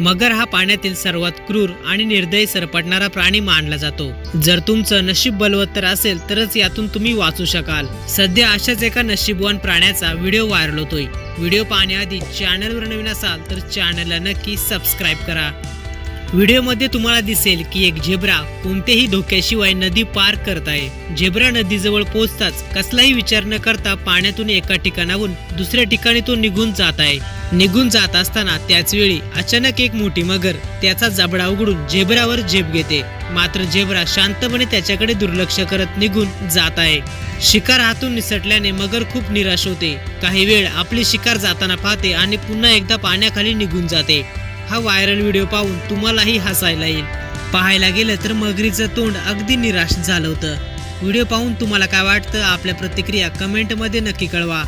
मगर हा पाण्यातील सर्वात क्रूर आणि निर्दयी सरपटणारा प्राणी मानला जातो. जर तुमचं नशीब बलवत्तर असेल तरच यातून तुम्ही वाचू शकाल. सध्या अशाच एका नशीबवान प्राण्याचा व्हिडिओ व्हायरल होतोय. व्हिडिओ पाहण्याआधी चॅनलवर नवीन असाल तर चॅनलला नक्की सबस्क्राईब करा. व्हिडिओमध्ये तुम्हाला दिसेल की एक झेब्रा कोणत्याही धोक्याशिवाय नदी पार करत आहे. झेब्रा नदीजवळ पोहोचताच कसलाही विचार न करता पाण्यातून एका ठिकाणाहून दुसऱ्या ठिकाणी तो निघून जात आहे. निघून जात असताना त्याच वेळी अचानक एक मोठी मगर त्याचा जबडा उघडून झेब्रावर झेप घेते. मात्र झेब्रा शांतपणे त्याच्याकडे दुर्लक्ष करत निघून जात आहे. शिकार हातून निसटल्याने मगर खूप निराश होते. काही वेळ आपली शिकार जाताना पाहते आणि पुन्हा एकदा पाण्याखाली निघून जाते. हा व्हायरल व्हिडिओ पाहून तुम्हालाही हसायला येईल. पाहायला गेलं तर मगरीचं तोंड अगदी निराश झालं होतं. व्हिडिओ पाहून तुम्हाला काय वाटतं? आपल्या प्रतिक्रिया कमेंटमध्ये नक्की कळवा.